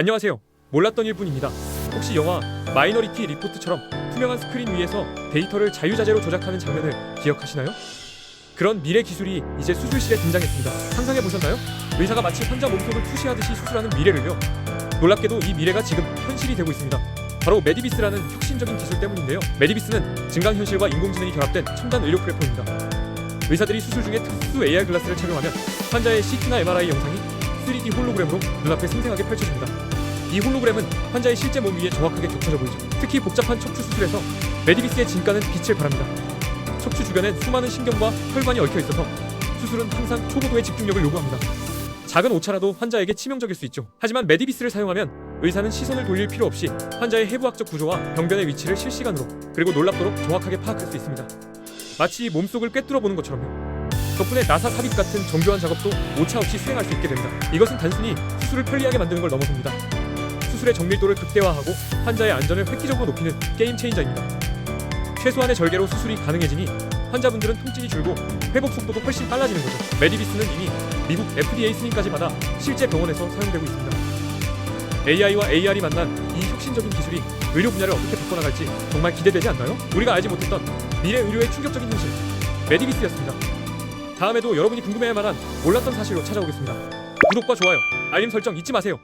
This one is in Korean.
안녕하세요. 몰랐던 일뿐입니다. 혹시 영화 마이너리티 리포트처럼 투명한 스크린 위에서 데이터를 자유자재로 조작하는 장면을 기억하시나요? 그런 미래 기술이 이제 수술실에 등장했습니다. 상상해 보셨나요? 의사가 마치 환자 몸속을 투시하듯이 수술하는 미래를요. 놀랍게도 이 미래가 지금 현실이 되고 있습니다. 바로 메디비스라는 혁신적인 기술 때문인데요. 메디비스는 증강현실과 인공지능이 결합된 첨단 의료 플랫폼입니다. 의사들이 수술 중에 특수 AR 글라스를 착용하면 환자의 CT나 MRI 영상이 3D 홀로그램으로 눈앞에 생생하게 펼쳐집니다. 이 홀로그램은 환자의 실제 몸 위에 정확하게 겹쳐져 보이죠. 특히 복잡한 척추 수술에서 메디비스의 진가는 빛을 발합니다. 척추 주변엔 수많은 신경과 혈관이 얽혀 있어서 수술은 항상 초고도의 집중력을 요구합니다. 작은 오차라도 환자에게 치명적일 수 있죠. 하지만 메디비스를 사용하면 의사는 시선을 돌릴 필요 없이 환자의 해부학적 구조와 병변의 위치를 실시간으로 그리고 놀랍도록 정확하게 파악할 수 있습니다. 마치 몸속을 꿰뚫어 보는 것처럼요. 덕분에 나사 삽입 같은 정교한 작업도 오차 없이 수행할 수 있게 됩니다. 이것은 단순히 수술을 편리하게 만드는 걸 넘어섭니다. 수술의 정밀도를 극대화하고 환자의 안전을 획기적으로 높이는 게임 체인저입니다. 최소한의 절개로 수술이 가능해지니 환자분들은 통증이 줄고 회복 속도도 훨씬 빨라지는 거죠. 메디비스는 이미 미국 FDA 승인까지 받아 실제 병원에서 사용되고 있습니다. AI와 AR이 만난 이 혁신적인 기술이 의료 분야를 어떻게 바꿔나갈지 정말 기대되지 않나요? 우리가 알지 못했던 미래 의료의 충격적인 현실 메디비스였습니다. 다음에도 여러분이 궁금해할 만한 몰랐던 사실로 찾아오겠습니다. 구독과 좋아요, 알림 설정 잊지 마세요.